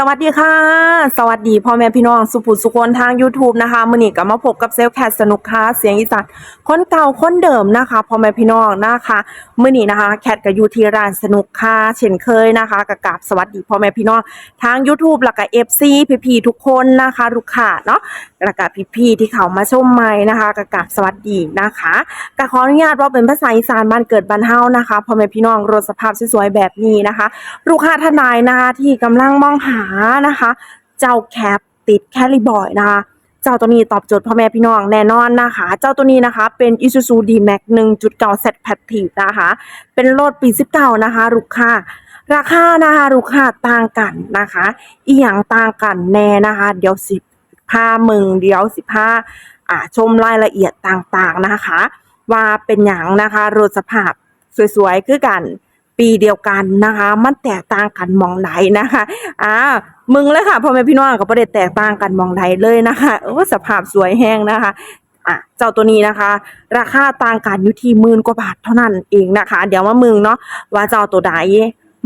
สวัสดีค่ะ สวัสดีพ่อแม่พี่น้องสุภูสุคนทาง YouTube นะคะมือนี้ก็มาพบกับเซลลแคทสนุกค่ะเสียงอีสานคนเก่าคนเดิมนะคะพ่อแม่พี่น้องนะคะมือนี้นะคะแคทก็อยู่ที่ร้านสนุกค่ะเช่นเคยนะคะกกาบสวัสดีพ่อแม่พี่น้องทาง YouTube แล้วก็ FC พี่ๆทุกคนนะคะลูกค้าเนาะแล้วก็พี่ๆที่เขามาชมใหม่นะคะกกาบสวัสดีนะคะก็ขออนุญาตว่าเป็นภาษาอีสานบ้านเกิดบ้านเฮานะคะพ่อแม่พี่น้องรถสภาพสวยๆแบบนี้นะคะ ลูกค้าท่านใดนะคะที่กำลังมองหานะคะ เจ้าแคปติดแคลิบอยนะคะเจ้าตัวนี้ตอบโจทย์พ่อแม่พี่น้องแน่นอนนะคะ เจ้าตัวนี้นะคะเป็น Isuzu D-Max 1.9 Set Passive นะคะ เป็นรถปี 19 นะคะ ลูกค้า ราคานะคะ ลูกค้าต่างกันนะคะ อีหยังต่างกันแน่นะคะ เดี๋ยวสิพามึงเดี๋ยวสิพาอ่าชมรายละเอียดต่างๆนะคะ ว่าเป็นอย่างนะคะรถสภาพสวยๆ คือกัน ปีเดียวกันนะคะ มันแตกต่างกันมองไหนนะคะอ่ามึงเลยค่ะพ่อแม่พี่น้องก็ประเด็แตกต่างกันมองใดเลยนะคะโอ้สภาพสวยแห้งนะคะอะเจ้าตัวนี้นะคะ ราคาต่างกันอยู่ที่หมื่นกว่าบาทเท่านั้นเองนะคะ เดี๋ยวมามึงเนาะว่าเจ้าตัวใด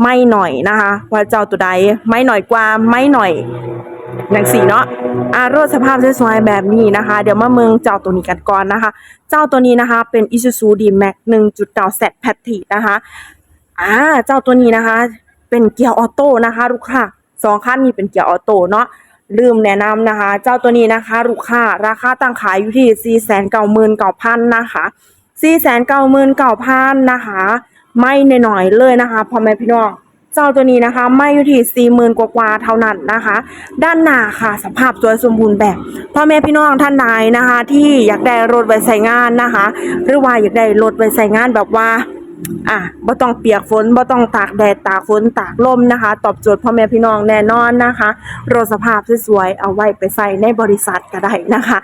ไม่หน่อยนะคะ ว่าเจ้าตัวใดไม่หน่อยกว่าไม่หน่อยอย่างสีเนาะอารถสภาพสวยๆแบบนี้นะคะ เดี๋ยวมามึงเจ้าตัวนี้กันก่อนนะคะ เจ้าตัวนี้นะคะเป็น Isuzu D-Max 1.9 Set Passive นะคะ อ่าเจ้าตัวนี้นะคะ เป็นเกียร์ออโต้นะคะลูกค้าสองคันนี้เป็นเกียร์ออโต้เนาะลืมแนะนำนะคะ เจ้าตัวนี้นะคะ ลูกค้าราคาตั้งขายอยู่ที่ 4 9 9 0 0 0 0นะคะ4 9 9 9 0 0 0นะคะ ไม่หน่อยๆเลยนะคะพ่อแม่พี่น้องเจ้าตัวนี้นะคะไม่อยู่ที่ 40,000 กว่าๆเท่านั้นนะคะ ด้านหน้าค่ะสภาพสวยสมบูรณ์แบบพ่อแม่พี่น้องท่านใดนะคะ ที่อยากได้รถไว้ใช้งานนะคะ หรือว่าอยากได้รถไว้ใช้งานแบบว่า อะบ่ต้องเปียกฝนบ่ต้องตากแดดตากฝนตากลมนะคะ ตอบโจทย์พ่อแม่พี่น้องแน่นอนนะคะรสภาพสวยๆเอาไว้ไปใส่ในบริษัทก็ได้นะคะ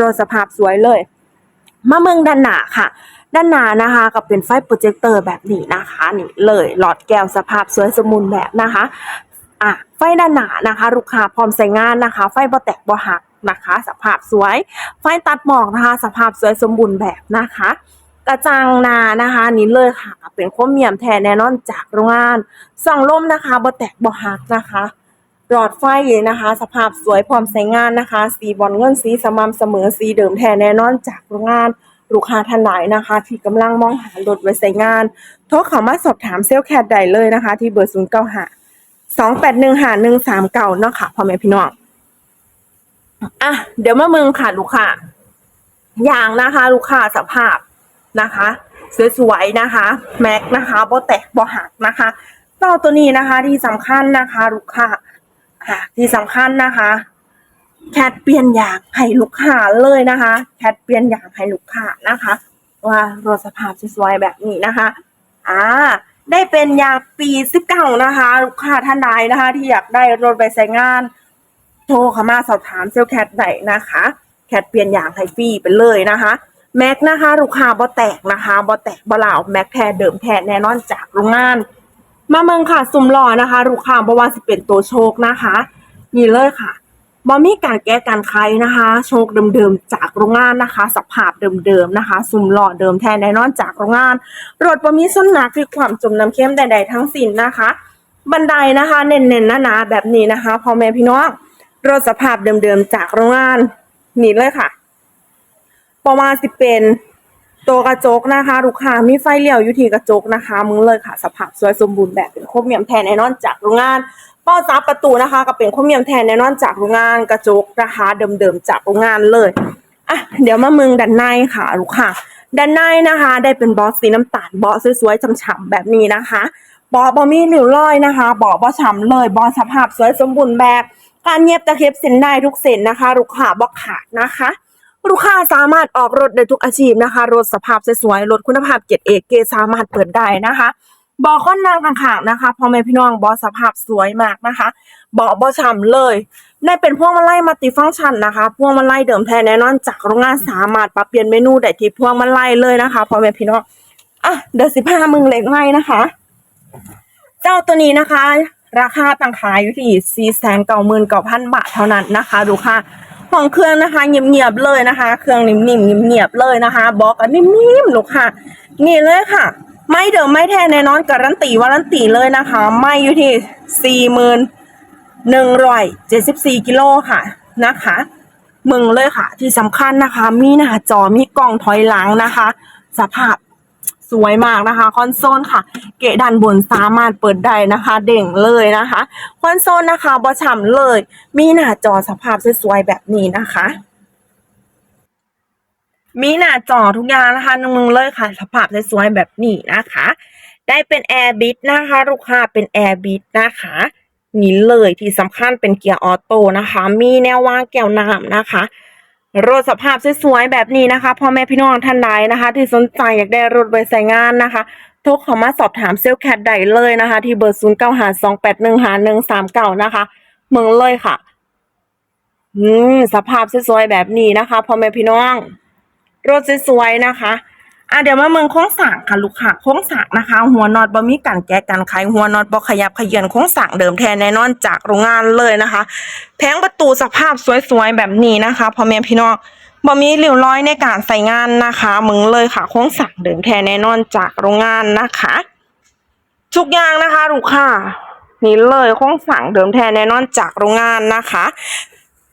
รสภาพสวยเลยมาเมืองด้านหน้าค่ะ ด้านหน้านะคะก็เป็นไฟโปรเจคเตอร์แบบนี้นะคะนี่เลยหลอดแก้วสภาพสวยสมบูรณ์แบบนะคะอะไฟด้านหน้านะคะลูกค้าพร้อมใช้งานนะคะ ไฟบ่แตกบ่หักนะคะ สภาพสวย ไฟตัดหมอกนะคะ สภาพสวยสมบูรณ์แบบนะคะ กระจังนานะคะนี่เลยค่ะ เป็นโครเมียมแท้แน่นอนจากโรงงานส่องลมนะคะบ่แตกบ่หักนะคะหลอดไฟนะคะ สภาพสวยพร้อมใช้งานนะคะ สีบอลเงินสีสม่ำเสมอสีเดิมแท้แน่นอนจากโรงงานลูกค้าท่านใดนนะคะ ที่กำลังมองหารถไว้ใช้งานโทรเข้ามาสอบถามเซลล์แคดได้เลยนะคะ ที่เบอร์0 9 5 2 8 1 5 1 3 9เนาะค่ะพ่อแม่พี่น้องอะเดี๋ยวมาเมืองค่ะลูกค้าอย่างนะคะ ลูกค้าสภาพ นะคะสวยๆนะคะแม็กนะคะบ่แตกบ่หักนะคะเจ้าตัวนี้นะคะที่สำคัญนะคะลูกค้าค่ะ ที่สำคัญนะคะแคทเปลี่ยนยางให้ลูกค้าเลยนะคะแคทเปลี่ยนยางให้ลูกค้านะคะ ว่ารถสภาพสวยๆแบบนี้นะคะอ่าได้เป็นยางปี19นะคะลูกค้าท่านใดนะคะ ที่อยากได้รถไปใช้งานโทรเข้ามาสอบถามเซลแคทได้นะคะ แคทเปลี่ยนยางให้ฟรีไปเลยนะคะ แม็กนะคะลูกค้าบ่แตกนะคะบ่แตกบ่เหลาแม็กแท้เดิมแท้แน่นอนจากโรงงาน มาเมืองค่ะสุ่มหล่อนะคะลูกค้าบ่ว่าสิเป็นตัวโชคนะคะนี่เลยค่ะบ่มีการแก้การใครนะคะ โชคเดิมๆจากโรงงานนะคะ สภาพเดิมๆนะคะ สุ่มหล่อเดิมแท้แน่นอนจากโรงงานรถบ่มีส้นหนักคือความจมน้ำเข้มใดๆทั้งสิ้นนะคะ บันไดนะคะเน้นๆหนาๆแบบนี้นะคะพ่อแม่พี่น้องรถสภาพเดิมๆจากโรงงานนี่เลยค่ะ ประมาณสิเป็นตัวกระจกนะคะลูกค้ามีไฟเลี้ยวอยู่ที่กระจกนะคะ มึงเลยค่ะสภาพสวยสมบูรณ์แบบเป็นโครเมียมแทนแน่นอนจากโรงงานเป้าซับประตูนะคะก็เป็นโครเมียมแทนแน่นอนจากโรงงานกระจกนะคะเดิมๆจากโรงงานเลยอะเดี๋ยวมามึงด้านในค่ะลูกค้าด้านในนะคะ ได้เป็นบอสสีน้ำตาลบอสสวยๆฉ่ำๆแบบนี้นะคะบอบอมีริ้วรอยนะคะบอบอฉ่ำเลยบอสภาพสวยสมบูรณ์แบบ การเย็บตะเข็บเส้นได้ทุกเส้นนะคะลูกค้าบอขาดนะคะ ลูกค้าสามารถออกรถได้ทุกอาชีพนะคะ รถสภาพสวยๆ รถคุณภาพเกรติเอกเกสามารถเปิดได้นะคะเบาค่อนนางข้างๆนะคะพ่อแม่พี่น้องเบาสภาพสวยมากนะคะเบาบ่ฉ่ำเลยได้เป็นพวงมาลัยมัลติฟังก์ชันนะคะพวงมาลัยเดิมแท้แน่นอนจากโรงงานสามารถปรับเปลี่ยนเมนูได้ที่พวงมาลัยเลยนะคะพ่อแม่พี่น้องอะเดี๋ยวสิพามึงเล็กให้นะคะ เจ้าตัวนี้นะคะ ราคาต่างขายอยู่ที่4 9 9 9 0 0 0บาทเท่านั้นนะคะ ดูค่ะ ห้องเครื่องนะคะ เงียบๆเลยนะคะ เครื่องนิ่มๆเงียบๆเลยนะคะบล็อกกันนิ่มๆลูกค่ะ นี่เลยค่ะ ไม่เดิมไม่แท้แน่นอนการันตีวารันตีเลยนะคะ ไม่อยู่ที่สี่หมื่นหนึ่งร้อยเจ็ดสิบสี่กิโลค่ะนะคะมึงเลยค่ะ ที่สำคัญนะคะ มีหน้าจอมีกล้องถอยหลังนะคะ สภาพ วยมากนะคะ คอนโซลค่ะ เกะด้านบนสามารถเปิดได้นะคะ เด่งเลยนะคะ คอนโซลนะคะบอฉ่ำเลย มีหน้าจอสภาพสวยๆแบบนี้นะคะมีหน้าจอทุกอย่างนะคะนึงๆเลยค่ะ สภาพสวยๆแบบนี้นะคะ ได้เป็น Air b i t นะคะ ลูกค้าเป็น Air b i t นะคะนี่เลยที่สำคัญเป็นเกียร์ออโต้นะคะ มีแนววางแก้วน้ำนะคะ รถสภาพสวยๆแบบนี้นะคะพ่อแม่พี่น้องท่านใดนะคะ ที่สนใจอยากได้รถไว้ใช้งานนะคะโทรเข้ามาสอบถามเซลล์แคดได้เลยนะคะ ที่เบอร์ศูนย์เก้าหาสองแปดหนึ่งหาหนึ่งสามเก้านะคะ เมืองเลยค่ะ อืมสภาพสวยๆแบบนี้นะคะพ่อแม่พี่น้อง รถสวยๆนะคะ อะเดี๋ยวมาเมืองโค้งสังค่ะลูกค้าโค้งสังนะคะ หัวนอตบ่มีกันแกะกันไขหัวนอตบ่ขยับขยื่นโค้งสังเดิมแท้แน่นอนจากโรงงานเลยนะคะ แผงประตูสภาพสวยๆแบบนี้นะคะพ่อแม่พี่น้องบ่มีริ้วร้อยในการใส่งานนะคะมึงเลยค่ะโค้งสังเดิมแท้แน่นอนจากโรงงานนะคะทุกอย่างนะคะลูกค้านี่เลยโค้งสั่งเดิมแท้แน่นอนจากโรงงานนะคะ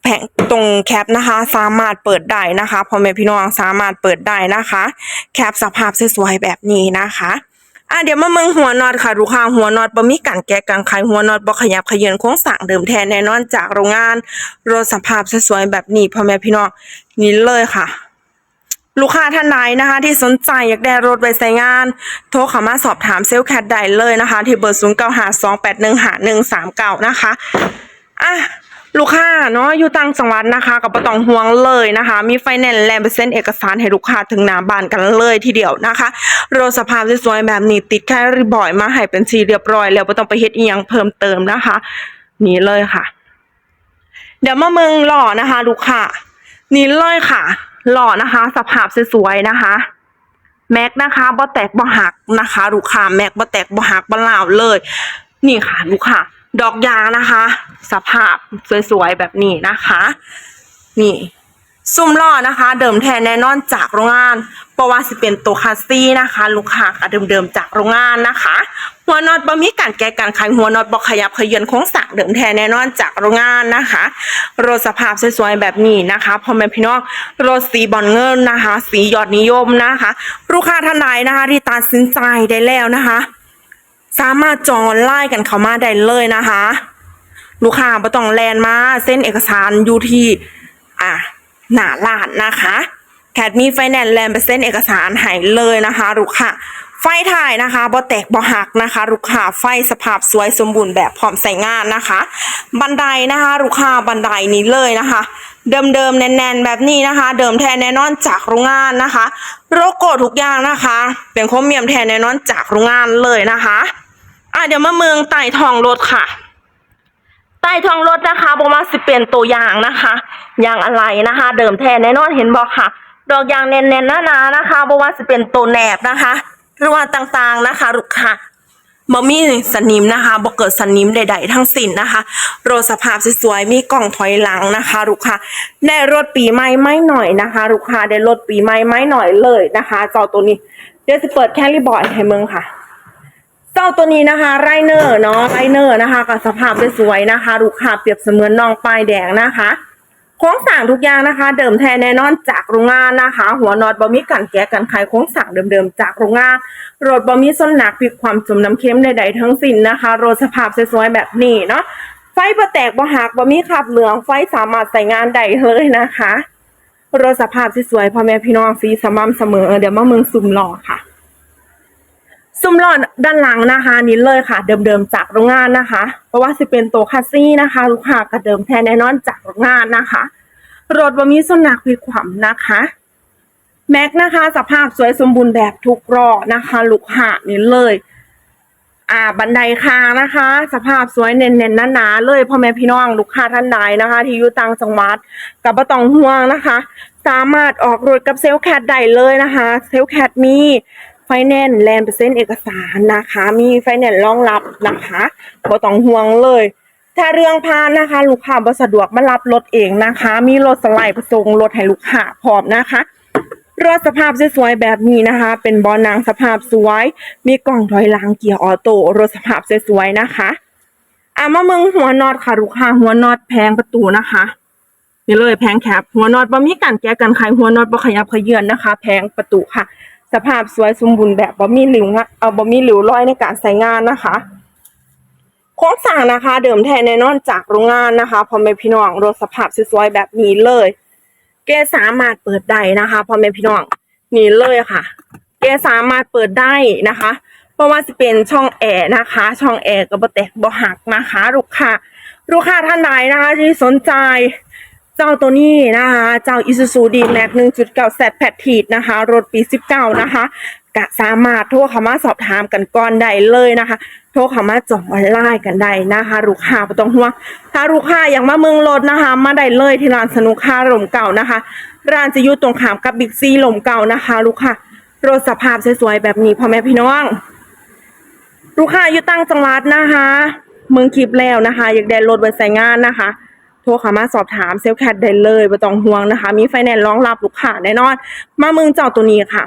แผงตรงแคปนะคะ สามารถเปิดได้นะคะพ่อแม่พี่น้องสามารถเปิดได้นะคะ แคปสภาพสวยๆแบบนี้นะคะอะเดี๋ยวมาเมืองหัวนอตค่ะลูกค้าหัวนอตบ่มีกันแกะกันไขหัวนอตบ่ขยับขยืนโค้งสั่งเดิมแท้แน่นอนจากโรงงานรถสภาพสวยๆแบบนี้พ่อแม่พี่น้องนี่เลยค่ะลูกค้าท่านใดนะคะ ที่สนใจอยากได้รถไว้ใช้งาน โทรเข้ามาสอบถามเซลล์แคทได้เลยนะคะ ที่เบอร์ 0 9 5 2 8 1 5 1 3 9 นะคะอะ ลูกค้าเนาะอยู่ต่างจังหวัดนะคะกับประตองห่วงเลยนะคะ มีไฟแนนซ์แลนด์เปอร์เซ็นต์เอกสารให้ลูกค้าถึงหน้าบ้านกันเลยทีเดียวนะคะรถสภาพสวยๆแบบนี้ติดแค่รีบอยมาให้เป็นสีเรียบร้อย แล้วไม่ต้องไปเฮ็ดอีหยังเพิ่มเติมนะคะ นี่เลยค่ะ เดี๋ยวมาเมืองหล่อนะคะ ลูกค้านี่เลยค่ะ หล่อนะคะ สภาพสวยๆนะคะแม็กนะคะบ่แตกบ่หักนะคะ ลูกค้าแม็กบ่แตกบ่หักบ่ลาวเลย นี่ค่ะ ลูกค้า ดอกยางนะคะ สภาพสวยๆแบบนี้นะคะ นี่ซุ้มล้อนะคะ เดิมแท้แน่นอนจากโรงงานเพราะว่าสิเป็นตัวคาสซี่นะคะ ลูกค้าก็เดิมๆจากโรงงานนะคะ หัวนอตบ่มีการแก้กันไขหัวนอตบ่ขยับขยือนโค้งสั่งเดิมแท้แน่นอนจากโรงงานนะคะรถสภาพสวยๆแบบนี้นะคะพ่อแม่พี่น้องรถสีบอลเงินนะคะ สียอดนิยมนะคะ ลูกค้าท่านใดนะคะ ที่ตัดสินใจได้แล้วนะคะ สามารถจองไล่กันเข้ามาได้เลยนะคะ ลูกค้าบ่ต้องแลนมาเส้นเอกสารอยู่ที่อะหน้าร้านนะคะแคทมีไฟแนนซ์แลนเปอร์เซ็นต์เอกสารให้เลยนะคะลูกค้าไฟถ่ายนะคะบ่แตกบ่หักนะคะลูกค้าไฟสภาพสวยสมบูรณ์แบบพร้อมใส่งานนะคะ บันไดนะคะลูกค้าบันไดนี้เลยนะคะ เดิมๆแน่นๆแบบนี้นะคะ เดิมแท้แน่นอนจากโรงงานนะคะ โลโก้ทุกอย่างนะคะ เป็นโครเมียมแท้แน่นอนจากโรงงานเลยนะคะอะเดี๋ยวมาเมืองไต่ทองรถค่ะใต้ท้องรถนะคะบอกว่าสิเป็นตัวอย่างนะคะอย่างอะไรนะคะ เดิมแท้แน่นอนเห็นบอกค่ะ ดอกยางแน่นๆหนาๆนะคะบอกว่าสิเป็นตัวแหนบนะคะหรือว่าต่างๆนะคะลูกค้า บ่มีสนิมนะคะบ่เกิดสนิมใดๆทั้งสิ้นนะคะ รถสภาพสวยๆมีกล่องถอยหลังนะคะลูกค้าได้รถปีใหม่ไม่หน่อยนะคะลูกค้าได้รถปีใหม่ไม่หน่อยเลยนะคะเจ้าตัวนี้เดี๋ยวจะเปิดแคลิบอยให้เมืองค่ะเจ้าตัวนี้นะคะไรเนอร์เนาะไรเนอร์นะคะกับสภาพสวยๆนะคะลูกค้าเปรียบเสมือนน้องป้ายแดงนะคะ โครงสั่งทุกอย่างนะคะ เดิมแท้แน่นอนจากโรงงานนะคะ หัวนอตบะมีกันแกะกันไขโครงสั่งเดิมๆจากโรงงานรถบะมีส้นหนักผิดความจมน้ำเค็มใดๆทั้งสิ้นนะคะรถสภาพสวยๆแบบนี้เนาะไฟประแตกบ่หักบะมีขับเหลืองไฟสามารถใส่งานได้เลยนะคะรถสภาพสวยๆพ่อแม่พี่น้องสีสม่ำเสมอเดี๋ยวมาเมืองซุ่มหล่อค่ะ ซุ้มหลอดด้านหลังนะคะนี่เลยค่ะ เดิมๆจากโรงงานนะคะ เพราะว่าสิเป็นตัวคัสซี่นะคะลูกค้าก็เดิมแท้แน่นอนจากโรงงานนะคะรถบะมีส้นหนักพิความนะคะแม็กนะคะ สภาพสวยสมบูรณ์แบบทุกรอนะคะ ลูกค้านี่เลย อ่าบันไดคางนะคะ สภาพสวยเน้นๆหนาๆเลยพ่อแม่พี่น้องลูกค้าท่านใดนะคะ ที่อยู่ต่างจังหวัดกับบะตองห่วงนะคะ สามารถออกรถกับเซลแคทได้เลยนะคะ เซลแคทมี ไฟแนนซ์แลนเปอร์เซ็นต์เอกสารนะคะ มีไฟแนนซ์รองรับนะคะบ่ต้องห่วงเลย ถ้าเรื่องพานนะคะ ลูกค้าบ่สะดวกมารับรถเองนะคะ มีรถสไลด์ประสงรถให้ลูกค้าพร้อมนะคะรถสภาพสวยๆแบบนี้นะคะ เป็นบอนางสภาพสวย มีกล่องถอยหลังเกียร์ออโต้รถสภาพสวยๆนะคะอะมาเมืองหัวนอตค่ะลูกค้าหัวนอตแพงประตูนะคะนี่เลยแพงแคบหัวนอตบ่มีการแก้กันไขหัวนอตบ่ขยับขยื่นนะคะ แพงประตูค่ะ สภาพสวยสมบูรณ์แบบบ่มีหลิวงะเอ่อบ่มีหลิวรอยในการใช้งานนะคะโครงสร้างนะคะ เดิมแท้แน่นอนจากโรงงานนะคะพ่อแม่พี่น้องรถสภาพสวยๆแบบนี้เลย เกสามารถเปิดได้นะคะพ่อแม่พี่น้องนี่เลยค่ะ เกสามารถเปิดได้นะคะเพราะว่าจะเป็นช่องแอร์นะคะ ช่องแอร์ก็บ่แตกบ่หักนะคะ ลูกค้าลูกค้าท่านใดนะคะที่สนใจ จ้าตัวนี้นะคะ เจ้า Isuzu D-Max 1.9 Z p a t i d นะคะ รถปี 19 นะคะกะสามารถโทรเข้ามาสอบถามกันก่อนได้เลยนะคะ โทรเข้ามาจองออนไลน์กันได้นะคะลูกค้าไม่ต้องห่วงถ้าลูกค้าอยากมาเมืองรถนะคะ มาได้เลยที่ร้านสนุกค้าหลมเก่านะคะ ร้านจะอยู่ตรงข้ามกับบิ๊กซีหลมเก่านะคะ ลูกค้ารถสภาพสวยๆแบบนี้พ่อแม่พี่น้อง ลูกค้าอยู่ตั้งจังหวัดนะคะ เมืองคลิปแล้วนะคะ อยากได้รถไว้ใช้งานนะคะ โทรเข้ามาสอบถามเซลล์แคทได้เลยไม่ต้องห่วงนะคะ มีไฟแนนซ์รองรับลูกค้าแน่นอน มาเมืองเจ้าตัวนี้ค่ะ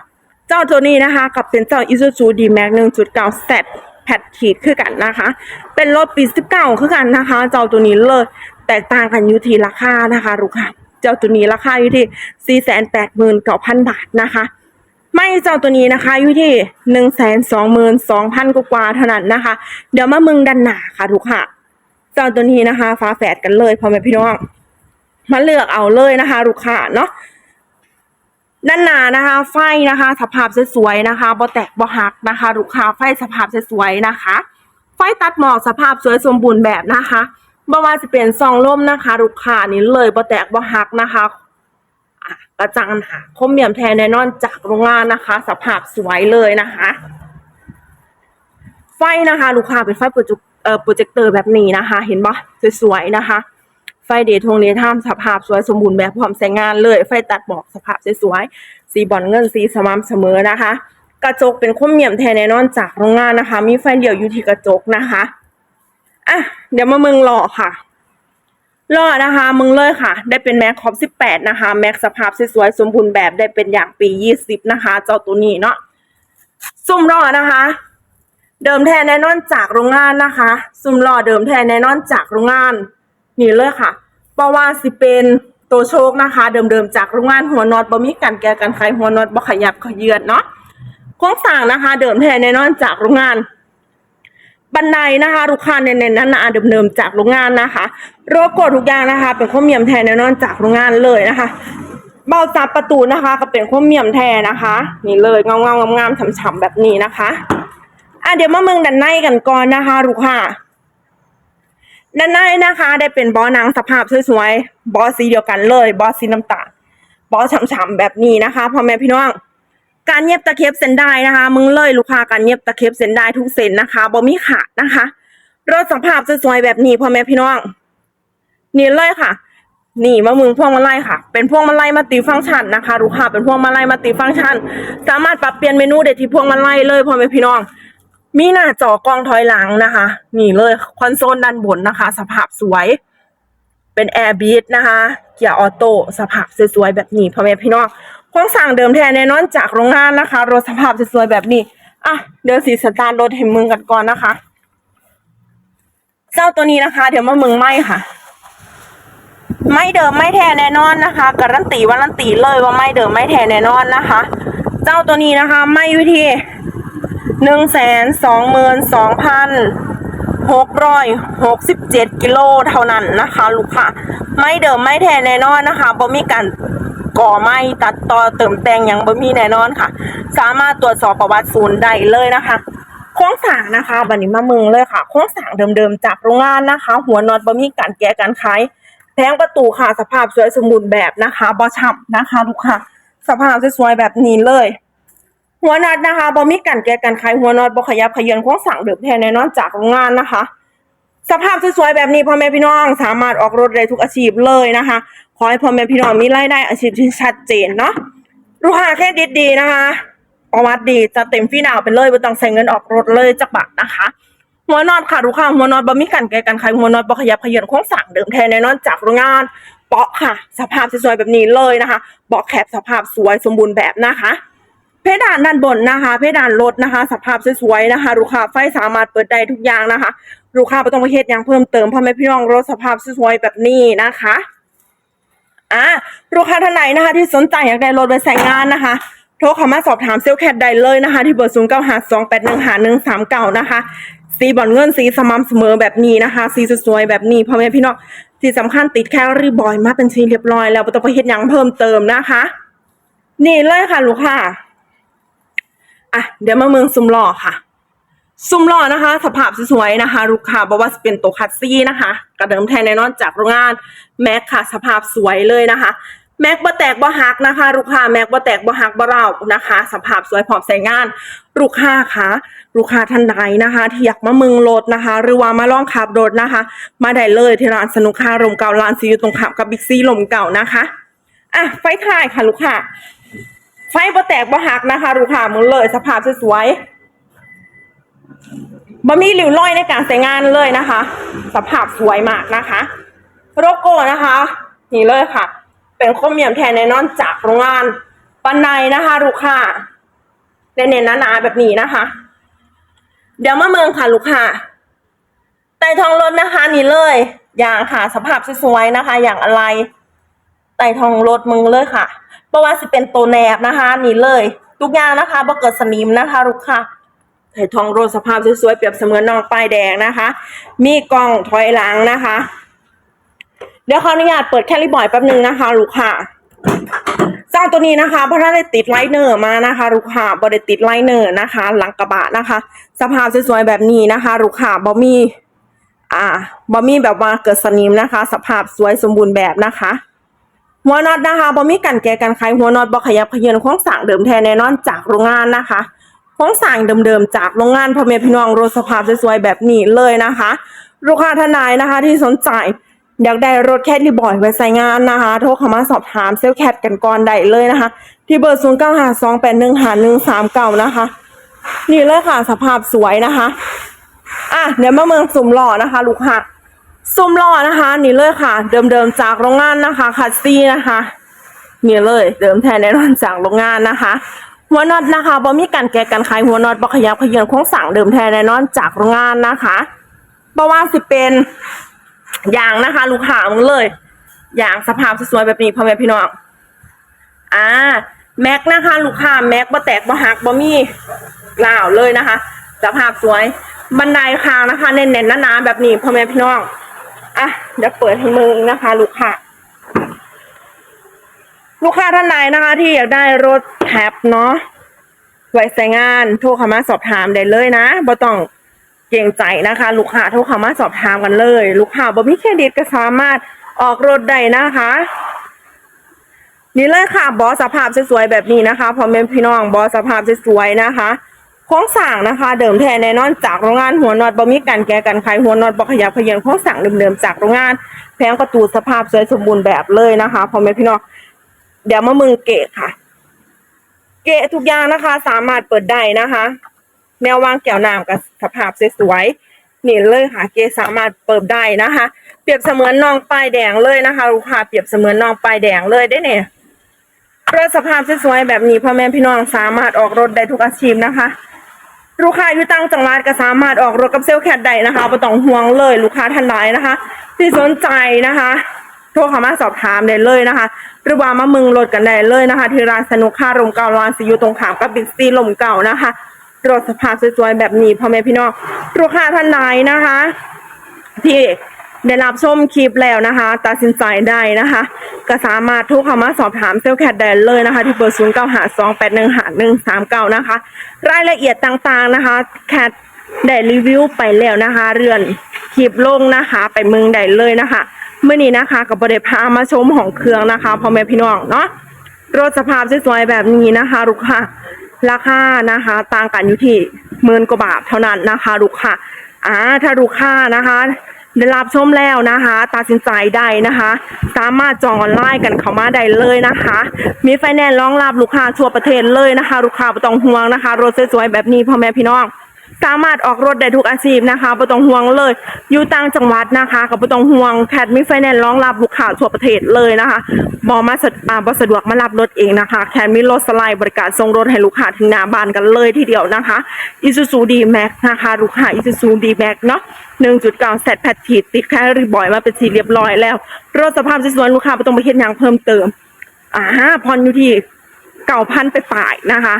เจ้าตัวนี้นะคะ กับเป็นเจ้า Isuzu D-Max 1.9 Z แพดขีดคือกันนะคะ เป็นรถปี19คือกันนะคะ เจ้าตัวนี้เลยแตกต่างกันอยู่ที่ราคานะคะลูกค้าเจ้าตัวนี้ราคาอยู่ที่489,000บาทนะคะ ไม่เจ้าตัวนี้นะคะอยู่ที่หนึ่งแสนสองหมื่นสองพันกว่าเท่านั้นนะคะ เดี๋ยวมามึงดันหนาค่ะทุกค่ะ เจ้าตัวนี้นะคะฟ้าแฝดกันเลยพ่อแม่พี่น้องมาเลือกเอาเลยนะคะ ลูกค้าเนาะด้านหน้านะคะ ไฟนะคะ สภาพสวยๆนะคะบ่แตกบ่หักนะคะ ลูกค้าไฟสภาพสวยๆนะคะ ไฟตัดหมอกสภาพสวยสมบูรณ์แบบนะคะบ่ว่าจะเป็นซองล่มนะคะ ลูกค้านี่เลยบ่แตกบ่หักนะคะกระจังหนาคมเหมี่ยมแทนแน่นอนจากโรงงานนะคะ สภาพสวยเลยนะคะ ไฟนะคะ ลูกค้าเป็นไฟโปรเจค เอ่อโปรเจคเตอร์แบบนี้นะคะ เห็นปะสวยๆนะคะ ไฟเดทงเดทามสภาพสวยสมบูรณ์แบบพร้อมใช้งานเลย ไฟตัดหมอกสภาพสวยๆสีบอลเงินสีสม่ำเสมอนะคะ กระจกเป็นคมเหมี่ยมแทนแน่นอนจากโรงงานนะคะ มีไฟเดี่ยวอยู่ที่กระจกนะคะอะเดี๋ยวมาเมืองหล่อค่ะรอดนะคะมึงเลยค่ะ ได้เป็นแม็กคอป18นะคะ แม็กสภาพสวยๆสมบูรณ์แบบได้เป็นอย่างปี20นะคะ เจ้าตัวนี้เนาะซุ่มรอนะคะ เดิมแทนแน่นอนจากโรงงานนะคะ ซุ่มรอเดิมแทนแน่นอนจากโรงงานนี่เลยค่ะเพราะว่าสิเป็นตัวโชคนะคะ เดิมๆจากโรงงานหัวน็อตบ่มีการแก้กันไขหัวน็อตบ่ขยับขยื่นเนาะโครงสร้างนะคะ เดิมแทนแน่นอนจากโรงงานบันไดนะคะลูกค้าเน้นๆนั่นนะเดิมๆจากโรงงานนะคะโรโกทุกอย่างนะคะ เป็นข้อมเมียมแทนแน่นอนจากโรงงานเลยนะคะ เบ้าจับประตูนะคะ ก็เป็นข้อมเมียมแทนนะคะ นี่เลยเงาเงางามๆฉ่ำๆแบบนี้นะคะ อะเดี๋ยวมาเมืองด้านในกันก่อนนะคะลูกค้าด้านในนะคะ ได้เป็นบอนังสภาพสวยๆบอสีเดียวกันเลย บอสีน้ำตาลบอฉ่ำๆแบบนี้นะคะพ่อแม่พี่น้อง การเย็บตะเข็บเส้นได้นะคะ มึงเลยลูกค้าการเย็บตะเข็บเส้นได้ทุกเส้นนะคะบ่มีขาดนะคะรถสภาพสวยๆแบบนี้พ่อแม่พี่น้องนี่เลยค่ะ นี่มามึงพวงมาลัยค่ะ เป็นพวงมาลัยมัลติฟังก์ชันนะคะลูกค้าเป็นพวงมาลัยมัลติฟังก์ชัน สามารถปรับเปลี่ยนเมนูได้ที่พวงมาลัยเลยพ่อแม่พี่น้อง มีหน้าจอกล้องถอยหลังนะคะ นี่เลยคอนโซลด้านบนนะคะ สภาพสวย เป็นแอร์บีทนะคะ เกียร์ออโต้สภาพสวยๆแบบนี้พ่อแม่พี่น้องโครงสร้างเดิมแท้แน่นอนจากโรงงานนะคะ รถสภาพสวยๆแบบนี้ อะ เดี๋ยวสีสตาร์รถให้มึงกันก่อนนะคะ เจ้าตัวนี้นะคะ เดี๋ยวมามึงไหมค่ะ ไม่เดิมไม่แท้แน่นอนนะคะ การันตีวารันตีเลยว่าไม่เดิมไม่แท้แน่นอนนะคะ เจ้าตัวนี้นะคะ ไม่วิธี หนึ่งแสนสองหมื่นสองพันหกร้อยหกสิบเจ็ดกิโลเท่านั้นนะคะ ลูกค้าไม่เดิมไม่แท้แน่นอนนะคะบ่มีการก่อไม่ตัดต่อเติมแต่งอย่างบ่มีแน่นอนค่ะ สามารถตรวจสอบประวัติศูนย์ได้เลยนะคะโครงสางนะคะบันนี้มาเมืองเลยค่ะโครงสางเดิมๆจากโรงงานนะคะ หัวน็อตบ่มีการแก้การคายแผงประตูค่ะสภาพสวยสมบูรณ์แบบนะคะบ่ฉ่ำนะคะ ลูกค้าสภาพสวยๆแบบนี้เลย หัวน็อตนะคะบ่มีการแก้กันไขหัวน็อตบ่ขยับขยืนโครงสร้างเดิมแท้แน่นอนจากโรงงานนะคะ สภาพสวยๆแบบนี้พ่อแม่พี่น้องสามารถออกรถได้ทุกอาชีพเลยนะคะ ขอให้พ่อแม่พี่น้องมีรายได้อาชีพที่ชัดเจนเนาะลูกค้าแค่ดิดดีนะคะประวัติดีจะเต็มฟีดาวไปเลยไม่ต้องใช้เงินออกรถเลยจักบาทนะคะหัวนอนค่ะลูกค้าหัวนอนบ่มีการแก้กันไขหัวนอนบ่ขยับขยืนโครงสร้างเดิมแท้แน่นอนจากโรงงานเปาะค่ะ สภาพสวยๆแบบนี้เลยนะคะบาะแคบสภาพสวยสมบูรณ์แบบนะคะ เพดานด้านบนนะคะ เพดานรถนะคะ สภาพสวยๆนะคะ ลูกค้าไฟสามารถเปิดได้ทุกอย่างนะคะ ลูกค้าไม่ต้องไปเฮ็ดยังเพิ่มเติมพ่อแม่พี่น้องรถสภาพสวยๆแบบนี้นะคะอะลูกค้าท่านไหนนะคะ ที่สนใจอยากได้รถไปใช้งานนะคะโทรเข้ามาสอบถามเซลลแคทได้เลยนะคะ ที่เบอร์ศูนย์เก้าหาสองแปดหนึ่งหาหนึ่งสามเก้านะคะ สีบอลเงินสีสม่ำเสมอแบบนี้นะคะ สีสวยๆแบบนี้พ่อแม่พี่น้องที่สำคัญติดแคลรี่บอยมาเป็นทีเรียบร้อยแล้วไม่ต้องไปเฮ็ดยังเพิ่มเติมนะคะ นี่เลยค่ะลูกค้า อะเดี๋ยวมาเมืองซุมหล่อค่ะ ซุมหล่อนะคะ สภาพสวยๆนะคะ ลูกค้าบอกว่าเป็นตัวคัตซี่นะคะ กระเดิมแทนแน่นอนจากโรงงานแม็กค่ะ สภาพสวยเลยนะคะ แม็กบ่แตกบ่หักนะคะ ลูกค้าแม็กบ่แตกบ่หักบ่เร่านะคะ สภาพสวยพร้อมใช้งาน ลูกค้าค่ะลูกค้าท่านใดนะคะ ที่อยากมาเมืองรถนะคะ หรือว่ามาล่องขับรถนะคะ มาได้เลยที่ร้านสนุกค่าลมเก่าร้านซีอยู่ตรงข้ามกับบิ๊กซีลมเก่านะคะอะไฟท้ายค่ะลูกค้า ไฟบ่แตกบ่หักนะคะลูกค้ามึงเลย สภาพสวยๆบ่มีหลิวรอยในการใช้งานเลยนะคะ สภาพสวยมากนะคะ โลโก้นะคะ นี่เลยค่ะ เป็นข้อมเมียมแทนแน่นอนจากโรงงานปันในนะคะลูกค้าเน้นๆหนาๆแบบนี้นะคะ เดี๋ยวมาเมืองค่ะลูกค้าไต่ทองรถนะคะนี่เลย อย่างค่ะสภาพสวยๆนะคะ อย่างอะไร ไต่ทองรถมึงเลยค่ะเพราะว่าสิเป็นตัวแนบนะคะ นี่เลย ทุกอย่างนะคะบ่เกิดสนิมนะคะลูกค้าไต่ทองรถสภาพสวยๆเปรียบเสมือนน้องป้ายแดงนะคะ มีกล้องถอยหลังนะคะ เดี๋ยวขออนุญาตเปิดแคลิบอยแป๊บนึงนะคะ ลูกค้าเจ้าตัวนี้นะคะเพราะถ้าได้ติดไลเนอร์มานะคะลูกค้าบ่ได้ติดไลเนอร์นะคะ หลังกระบะนะคะ สภาพสวยๆแบบนี้นะคะลูกค้าบ่มีอ่าบ่มีแบบว่าเกิดสนิมนะคะ สภาพสวยสมบูรณ์แบบนะคะ หัวน็อตนะคะบ่มีกันแกะกันไขหัวน็อตบ่ขยับขยืนโครงสร้างเดิมแท้แน่นอนจากโรงงานนะคะโครงสร้างเดิมๆจากโรงงานพ่อแม่พี่น้องรถสภาพสวยๆแบบนี้เลยนะคะ ลูกค้าท่านใดนะคะที่สนใจอยากได้รถแคทรีบอยไว้ใช้งานนะคะ โทรเข้ามาสอบถามเซลลแคทกันก่อนได้เลยนะคะ ที่เบอร์ศูนย์เก้าห้าสองแปดหนึ่งหาหนึ่งสามเก้านะคะ นี่เลยค่ะสภาพสวยนะคะ อะเดี๋ยวมาเมืองสุ่มหล่อนะคะ ลูกค้า ซุ่มล้อนะคะ นี่เลยค่ะ เดิมๆจากโรงงานนะคะคัสซี่นะคะนี่เลยเดิมแทนแน่นอนจากโรงงานนะคะ หัวน็อตนะคะบ่มีการแกะกันไขหัวน็อตบ่ขยับขยืนโครงสร้างเดิมแทนแน่นอนจากโรงงานนะคะบ่ว่าสิเป็นอย่างนะคะ ลูกค้ามึงเลยอย่างสภาพสวยๆแบบนี้พ่อแม่พี่น้องอ่าแม็กนะคะ ลูกค้าแม็กบ่แตกบ่หักบ่มีกล่าวเลยนะคะ สภาพสวยบันไดคางนะคะ เน้นๆหนาๆแบบนี้พ่อแม่พี่น้อง อะเดี๋ยวเปิดให้มึงนะคะ ลูกค้าลูกค้าท่านใดนะคะ ที่อยากได้รถแท็บเนาะไว้ใช้งานโทรเข้ามาสอบถามได้เลยนะบ่ต้องเกรงใจนะคะ ลูกค้าโทรเข้ามาสอบถามกันเลย ลูกค้าบ่มีเครดิตก็สามารถออกรถได้นะคะนี่เลยค่ะบอสภาพสวยๆแบบนี้นะคะพอแม่พี่น้องบอสภาพสวยๆนะคะ โครงสร้างนะคะ เดิมแท้แน่นอนจากโรงงานหัวนอตบ่มีการแก้กันไขหัวนอตบ่ขยับเขยือนโครงสร้างเดิมๆจากโรงงานแผงประตูสภาพสวยสมบูรณ์แบบเลยนะคะพ่อแม่พี่น้องเดี๋ยวมามึงเกะค่ะ เกะทุกอย่างนะคะ สามารถเปิดได้นะคะ แนววางแก้วน้ำกับสภาพสวยๆนี่เลยค่ะ เกะสามารถเปิดได้นะคะ เปรียบเสมือนน้องป้ายแดงเลยนะคะลูกค้าเปรียบเสมือนน้องป้ายแดงเลยได้เนี่ยรถสภาพสวยๆแบบนี้พ่อแม่พี่น้องสามารถออกรถได้ทุกอาชีพนะคะ ลูกค้าอยู่ต่างจังหวัดก็สามารถออกรถกับเซลแคทได้นะคะไม่ต้องห่วงเลยลูกค้าท่านใดนะคะ ที่สนใจนะคะ โทรเข้ามาสอบถามได้เลยนะคะ หรือว่ามามึงรถกันได้เลยนะคะ ที่ร้านสนุกค่าลมเก่าร้านซีอยู่ตรงขามกับบิ๊กซีลมเก่านะคะรถสภาพสวยๆแบบนี้พ่อแม่พี่น้องลูกค้าท่านใดนะคะ ที่ ได้รับชมคลิปแล้วนะคะ ตัดสินใจได้นะคะ ก็สามารถโทรเข้ามาสอบถามเซลแคทได้เลยนะคะ ที่เบอร์ศูนย์เก้าหาสองแปดหนึ่งหาหนึ่งสามเก้านะคะ รายละเอียดต่างๆนะคะแคทได้รีวิวไปแล้วนะคะ เรือนคลิปลงนะคะ ไปเมืองได้เลยนะคะเมื่อนี้นะคะกับบริพามาชมของเครื่องนะคะพ่อแม่พี่น้องเนาะรถสภาพสวยๆแบบนี้นะคะลูกค้าราคานะคะ ต่างกันอยู่ที่หมื่นกว่าบาทเท่านั้นนะคะลูกค้าอ่าถ้าลูกค้านะคะ ได้รับชมแล้วนะคะตัดสินใจได้นะคะ สามารถจองออนไลน์กันเข้ามาได้เลยนะคะ มีไฟแนนซ์รองรับลูกค้าทั่วประเทศเลยนะคะ ลูกค้าไม่ต้องห่วงนะคะรถสวยๆแบบนี้พ่อแม่พี่น้อง สามารถออกรถได้ทุกอาชีพนะคะบ่ต้องห่วงเลย อยู่ต่างจังหวัดนะคะก็บ่ต้องห่วงแคทมีไฟแนนซ์รองรับลูกค้าทั่วประเทศเลยนะคะบ่มาสะอ่าบสะดวกมารับรถเองนะคะแคทมีรถสไลด์บริการส่งรถให้ลูกค้าถึงหน้าบ้านกันเลยทีเดียวนะคะ Isuzu D-Max นะคะลูกค้า Isuzu D-Max เนาะ1.9แซดแพททีติดแค่รีบอยมาเป็นสีเรียบร้อยแล้วรถสภาพสวยๆลูกค้าบ่ต้องไปเฮ็ดหยังเพิ่มเติมอ่าผ่อนอยู่ที่เก่าพันไปปลายนะคะ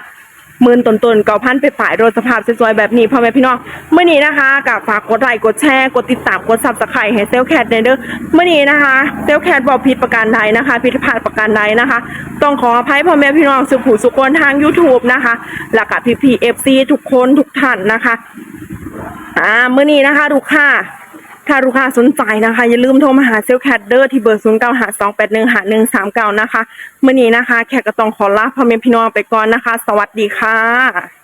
หมื่นต้นๆเก่าพันไปปลายๆรถสภาพสวยๆแบบนี้พ่อแม่พี่น้องเมื่อนี้นะคะกับฝากกดไลค์กดแชร์กดติดตามกดซับสไครต์ให้เซลแคทเด้อเมื่อนี้นะคะเซลแคทบอกผิดประการใดนะคะผิดพลาดประการใดนะคะ ต้องขออภัยพ่อแม่พี่น้องสุขูสุกคนทาง YouTube นะคะแล้วก็พี่พีเอฟซีทุกคนทุกท่านนะคะอ่าเมื่อนี้นะคะลูกค้า ถ้าลูกค้าสนใจนะคะ อย่าลืมโทรมาหาเซลลแคดเดอร์ที่เบอร์ศูนย์เก้าหาสองแปดหนึ่งหาหนึ่งสามเก้านะคะเมื่อนี้นะคะ แขกก็ต้องขอลาพ่อแม่พี่น้องไปก่อนนะคะ สวัสดีค่ะ